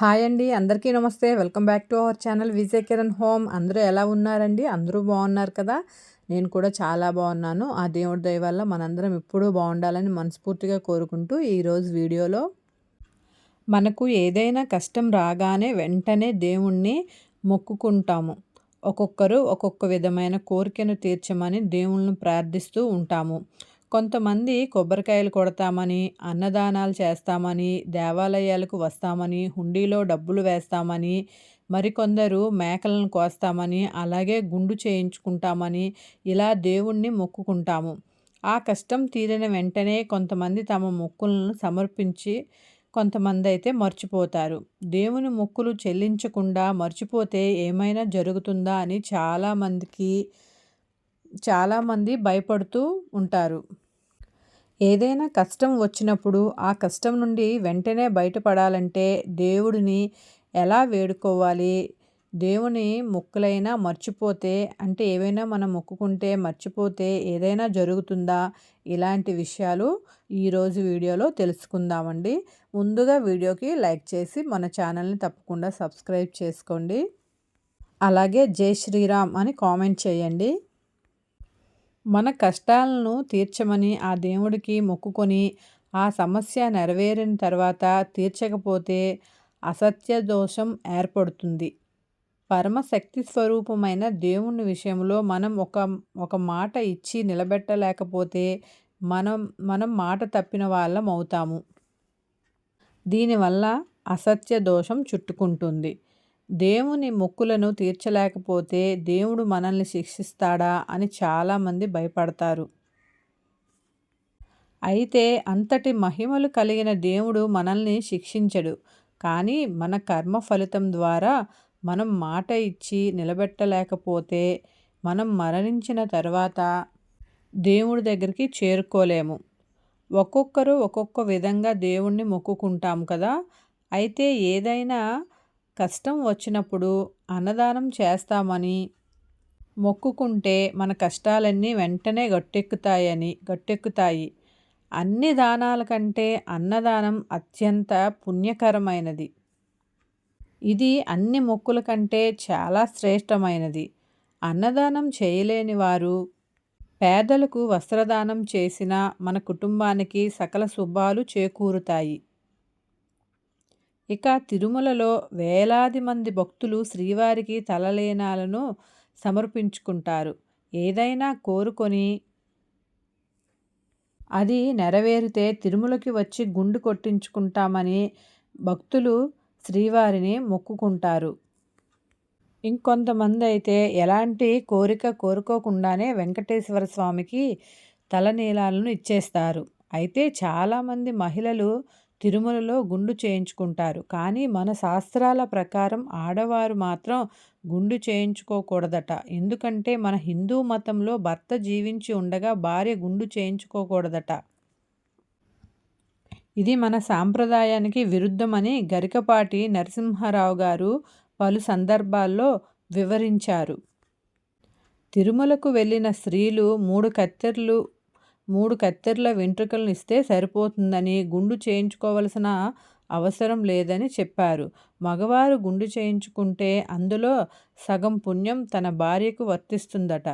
Hi అండి అందరికీ నమస్తే. Welcome back to our channel Vijay Kiran home. అందరూ ఎలా ఉన్నారండి? అందరూ బాగున్నారు కదా? నేను కూడా చాలా బాగున్నాను. ఆ దేవుడి దయ వల్ల మనందరం ఎప్పుడూ బాగుండాలని మనస్ఫూర్తిగా కోరుకుంటూ ఈరోజు వీడియోలో మనకు ఏదైనా కష్టం రాగానే వెంటనే దేవుణ్ణి మొక్కుకుంటాము. ఒక్కొక్కరు ఒక్కొక్క విధమైన కోరికను తీర్చమని దేవుళ్ళను ప్రార్థిస్తూ ఉంటాము. కొంతమంది కొబ్బరికాయలు కొడతామని అన్నదానాలు చేస్తామని దేవాలయాలకు వస్తామని హుండీలో డబ్బులు వేస్తామని మరికొందరు మేకలను కోస్తామని అలాగే గుండు చేయించుకుంటామని ఇలా దేవుణ్ణి మొక్కుకుంటాము. ఆ కష్టం తీరిన వెంటనే కొంతమంది తమ మొక్కులను సమర్పించి కొంతమంది అయితే మర్చిపోతారు. దేవుని మొక్కులు చెల్లించకుండా మర్చిపోతే ఏమైనా జరుగుతుందా అని చాలామందికి చాలామంది భయపడుతూ ఉంటారు. ఏదైనా కష్టం వచ్చినప్పుడు ఆ కష్టం నుండి వెంటనే బయటపడాలంటే దేవుడిని ఎలా వేడుకోవాలి? దేవుని మొక్కులైనా మర్చిపోతే అంటే ఏవైనా మనం మొక్కుకుంటే మర్చిపోతే ఏదైనా జరుగుతుందా? ఇలాంటి విషయాలు ఈరోజు వీడియోలో తెలుసుకుందామండి. ముందుగా వీడియోకి లైక్ చేసి మన ఛానల్ని తప్పకుండా సబ్స్క్రైబ్ చేసుకోండి. అలాగే జై శ్రీరామ్ అని కామెంట్ చేయండి. మన కష్టాలను తీర్చమని ఆ దేవుడికి మొక్కుకొని ఆ సమస్య నెరవేరిన తర్వాత తీర్చకపోతే అసత్య దోషం ఏర్పడుతుంది. పరమశక్తి స్వరూపమైన దేవుని విషయంలో మనం ఒక ఒక మాట ఇచ్చి నిలబెట్టలేకపోతే మనం మనం మాట తప్పిన వాళ్ళం అవుతాము. దీనివల్ల అసత్య దోషం చుట్టుకుంటుంది. దేవుని మొక్కులను తీర్చలేకపోతే దేవుడు మనల్ని శిక్షిస్తాడా అని చాలామంది భయపడతారు. అయితే అంతటి మహిమలు కలిగిన దేవుడు మనల్ని శిక్షించడు. కానీ మన కర్మ ఫలితం ద్వారా మనం మాట ఇచ్చి నిలబెట్టలేకపోతే మనం మరణించిన తర్వాత దేవుడి దగ్గరికి చేరుకోలేము. ఒక్కొక్కరు ఒక్కొక్క విధంగా దేవుణ్ణి మొక్కుకుంటాం కదా. అయితే ఏదైనా కష్టం వచ్చినప్పుడు అన్నదానం చేస్తామని మొక్కుకుంటే మన కష్టాలన్నీ వెంటనే గట్టెక్కుతాయని గట్టెక్కుతాయి. అన్ని దానాల కంటే అన్నదానం అత్యంత పుణ్యకరమైనది. ఇది అన్ని మొక్కుల కంటే చాలా శ్రేష్టమైనది. అన్నదానం చేయలేని వారు పేదలకు వస్త్రదానం చేసిన మన కుటుంబానికి సకల శుభాలు చేకూరుతాయి. ఇక తిరుమలలో వేలాది మంది భక్తులు శ్రీవారికి తలలేనాలను సమర్పించుకుంటారు. ఏదైనా కోరుకొని అది నెరవేరితే తిరుమలకి వచ్చి గుండు కొట్టించుకుంటామని భక్తులు శ్రీవారిని మొక్కుకుంటారు. ఇంకొంతమంది అయితే ఎలాంటి కోరిక కోరుకోకుండానే వెంకటేశ్వర స్వామికి తలనీలాలను ఇచ్చేస్తారు. అయితే చాలామంది మహిళలు తిరుమలలో గుండు చేయించుకుంటారు. కానీ మన శాస్త్రాల ప్రకారం ఆడవారు మాత్రం గుండు చేయించుకోకూడదట. ఎందుకంటే మన హిందూ మతంలో భర్త జీవించి ఉండగా భార్య గుండు చేయించుకోకూడదట. ఇది మన సాంప్రదాయానికి విరుద్ధమని గరికపాటి నరసింహారావు గారు పలు సందర్భాల్లో వివరించారు. తిరుమలకు వెళ్ళిన స్త్రీలు మూడు కత్తెర్లు మూడు కత్తెరల వెంట్రుకలను ఇస్తే సరిపోతుందని గుండు చేయించుకోవలసిన అవసరం లేదని చెప్పారు. మగవారు గుండు చేయించుకుంటే అందులో సగం పుణ్యం తన భార్యకు వర్తిస్తుందట.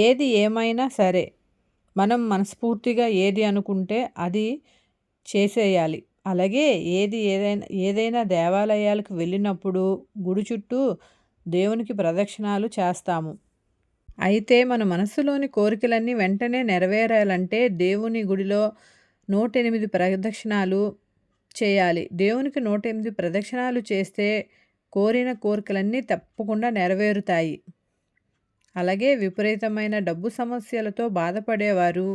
ఏది ఏమైనా సరే మనం మనస్ఫూర్తిగా ఏది అనుకుంటే అది చేసేయాలి. అలాగే ఏది ఏదైనా ఏదైనా దేవాలయాలకు వెళ్ళినప్పుడు గుడి చుట్టూ దేవునికి ప్రదక్షిణాలు చేస్తాము. అయితే మన మనసులోని కోరికలన్నీ వెంటనే నెరవేరాలంటే దేవుని గుడిలో నూట ఎనిమిది ప్రదక్షిణాలు చేయాలి. దేవునికి నూట ఎనిమిది ప్రదక్షిణాలు చేస్తే కోరిన కోరికలన్నీ తప్పకుండా నెరవేరుతాయి. అలాగే విపరీతమైన డబ్బు సమస్యలతో బాధపడేవారు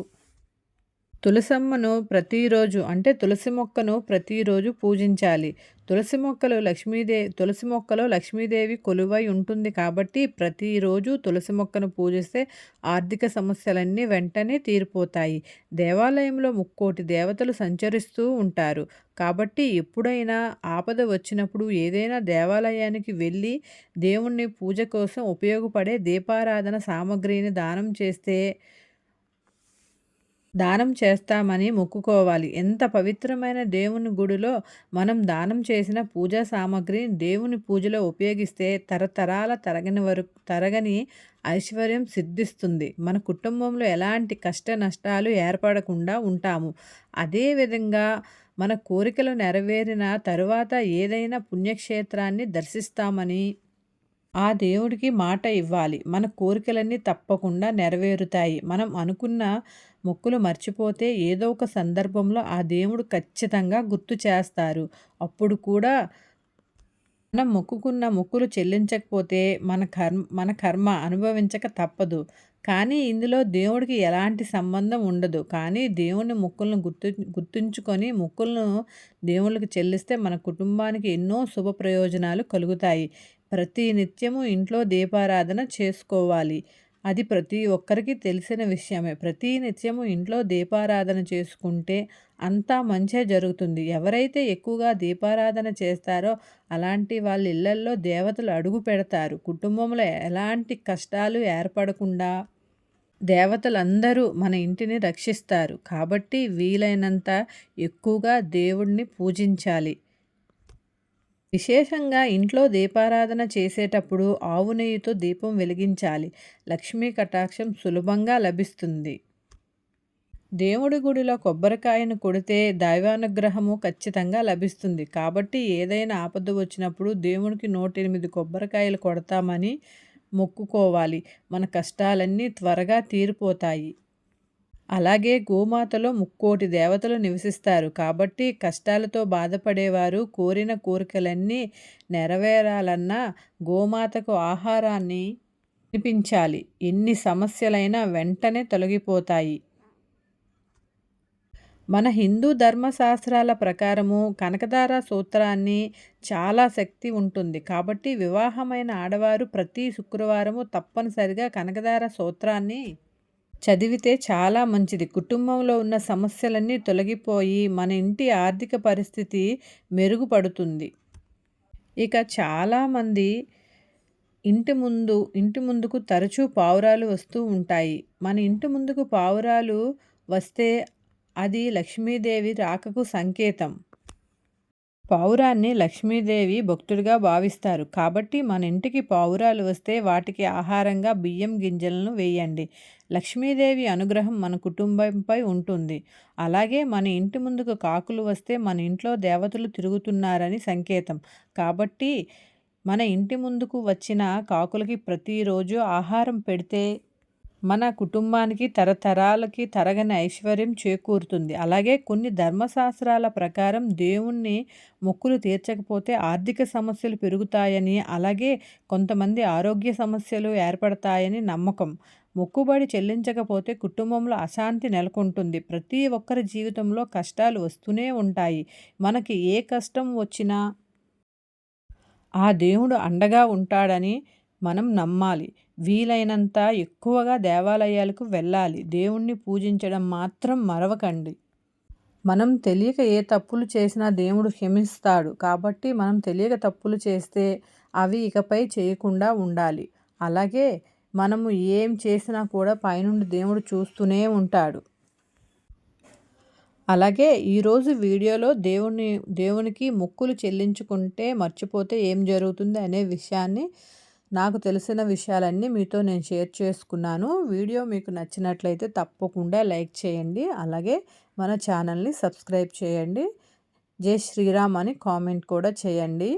తులసమ్మను ప్రతిరోజు అంటే తులసి మొక్కను ప్రతిరోజు పూజించాలి. తులసి మొక్కలు లక్ష్మీదేవి తులసి మొక్కలో లక్ష్మీదేవి కొలువై ఉంటుంది కాబట్టి ప్రతిరోజు తులసి మొక్కను పూజిస్తే ఆర్థిక సమస్యలన్నీ వెంటనే తీరిపోతాయి. దేవాలయంలో ముక్కోటి దేవతలు సంచరిస్తూ ఉంటారు. కాబట్టి ఎప్పుడైనా ఆపద వచ్చినప్పుడు ఏదైనా దేవాలయానికి వెళ్ళి దేవుణ్ణి పూజ కోసం ఉపయోగపడే దీపారాధన సామగ్రిని దానం చేస్తే దానం చేస్తామని మొక్కుకోవాలి. ఎంత పవిత్రమైన దేవుని గుడిలో మనం దానం చేసిన పూజా సామాగ్రిని దేవుని పూజలో ఉపయోగిస్తే తరతరాల తరగని వరకు తరగని ఐశ్వర్యం సిద్ధిస్తుంది. మన కుటుంబంలో ఎలాంటి కష్ట నష్టాలు ఏర్పడకుండా ఉంటాము. అదేవిధంగా మన కోరికలు నెరవేరిన తరువాత ఏదైనా పుణ్యక్షేత్రాన్ని దర్శిస్తామని ఆ దేవుడికి మాట ఇవ్వాలి. మన కోరికలన్నీ తప్పకుండా నెరవేరుతాయి. మనం అనుకున్న మొక్కులు మర్చిపోతే ఏదో ఒక సందర్భంలో ఆ దేవుడు ఖచ్చితంగా గుర్తు చేస్తారు. అప్పుడు కూడా మనం మొక్కుకున్న మొక్కులు చెల్లించకపోతే మన కర్మ మన కర్మ అనుభవించక తప్పదు. కానీ ఇందులో దేవుడికి ఎలాంటి సంబంధం ఉండదు. కానీ దేవుని మొక్కులను గుర్తు గుర్తుంచుకొని మొక్కులను దేవుళ్ళకి చెల్లిస్తే మన కుటుంబానికి ఎన్నో శుభ ప్రయోజనాలు కలుగుతాయి. ప్రతి నిత్యము ఇంట్లో దీపారాధన చేసుకోవాలి. అది ప్రతి ఒక్కరికి తెలిసిన విషయమే. ప్రతి నిత్యము ఇంట్లో దీపారాధన చేసుకుంటే అంతా మంచిగా జరుగుతుంది. ఎవరైతే ఎక్కువగా దీపారాధన చేస్తారో అలాంటి వాళ్ళ ఇళ్ళల్లో దేవతలు అడుగు పెడతారు. కుటుంబంలో ఎలాంటి కష్టాలు ఏర్పడకుండా దేవతలందరూ మన ఇంటిని రక్షిస్తారు. కాబట్టి వీలైనంత ఎక్కువగా దేవుణ్ణి పూజించాలి. విశేషంగా ఇంట్లో దీపారాధన చేసేటప్పుడు ఆవు నెయ్యితో దీపం వెలిగించాలి. లక్ష్మీ కటాక్షం సులభంగా లభిస్తుంది. దేవుడి గుడిలో కొబ్బరికాయను కొడితే దైవానుగ్రహము ఖచ్చితంగా లభిస్తుంది. కాబట్టి ఏదైనా ఆపద వచ్చినప్పుడు దేవునికి నూట ఎనిమిది కొబ్బరికాయలు కొడతామని మొక్కుకోవాలి. మన కష్టాలన్నీ త్వరగా తీరిపోతాయి. అలాగే గోమాతలో ముక్కోటి దేవతలు నివసిస్తారు. కాబట్టి కష్టాలతో బాధపడేవారు కోరిన కోరికలన్నీ నెరవేరాలన్నా గోమాతకు ఆహారాన్ని తినిపించాలి. ఎన్ని సమస్యలైనా వెంటనే తొలగిపోతాయి. మన హిందూ ధర్మశాస్త్రాల ప్రకారము కనకదార సూత్రాన్ని చాలా శక్తి ఉంటుంది. కాబట్టి వివాహమైన ఆడవారు ప్రతి శుక్రవారము తప్పనిసరిగా కనకదార సూత్రాన్ని చదివితే చాలా మంచిది. కుటుంబంలో ఉన్న సమస్యలన్నీ తొలగిపోయి మన ఇంటి ఆర్థిక పరిస్థితి మెరుగుపడుతుంది. ఇక చాలామంది ఇంటి ముందు ఇంటి ముందుకు తరచూ పావురాలు వస్తూ ఉంటాయి. మన ఇంటి ముందుకు పావురాలు వస్తే అది లక్ష్మీదేవి రాకకు సంకేతం. పావురాన్ని లక్ష్మీదేవి భక్తుడిగా భావిస్తారు. కాబట్టి మన ఇంటికి పావురాలు వస్తే వాటికి ఆహారంగా బియ్యం గింజలను వేయండి. లక్ష్మీదేవి అనుగ్రహం మన కుటుంబంపై ఉంటుంది. అలాగే మన ఇంటి ముందుకు కాకులు వస్తే మన ఇంట్లో దేవతలు తిరుగుతున్నారని సంకేతం. కాబట్టి మన ఇంటి ముందుకు వచ్చిన కాకులకి ప్రతిరోజు ఆహారం పెడితే మన కుటుంబానికి తరతరాలకి తరగని ఐశ్వర్యం చేకూరుతుంది. అలాగే కొన్ని ధర్మశాస్త్రాల ప్రకారం దేవుణ్ణి మొక్కులు తీర్చకపోతే ఆర్థిక సమస్యలు పెరుగుతాయని అలాగే కొంతమంది ఆరోగ్య సమస్యలు ఏర్పడతాయని నమ్మకం. మొక్కుబడి చెల్లించకపోతే కుటుంబంలో అశాంతి నెలకొంటుంది. ప్రతి ఒక్కరి జీవితంలో కష్టాలు వస్తూనే ఉంటాయి. మనకి ఏ కష్టం వచ్చినా ఆ దేవుడు అండగా ఉంటాడని మనం నమ్మాలి. వీలైనంత ఎక్కువగా దేవాలయాలకు వెళ్ళాలి. దేవుణ్ణి పూజించడం మాత్రం మరవకండి. మనం తెలియక ఏ తప్పులు చేసినా దేవుడు క్షమిస్తాడు. కాబట్టి మనం తెలియక తప్పులు చేస్తే అవి ఇకపై చేయకుండా ఉండాలి. అలాగే మనము ఏం చేసినా కూడా పైనుండి దేవుడు చూస్తూనే ఉంటాడు. అలాగే ఈరోజు వీడియోలో దేవుని దేవునికి మొక్కులు చెల్లించుకుంటే మర్చిపోతే ఏం జరుగుతుంది అనే విషయాన్ని నాకు తెలిసిన విషయాలన్నీ మీతో నేను షేర్ చేసుకున్నాను. వీడియో మీకు నచ్చినట్లయితే తప్పకుండా లైక్ చేయండి. అలాగే మన ఛానల్ని సబ్స్క్రైబ్ చేయండి. జై శ్రీరామ్ అని కామెంట్ కూడా చేయండి.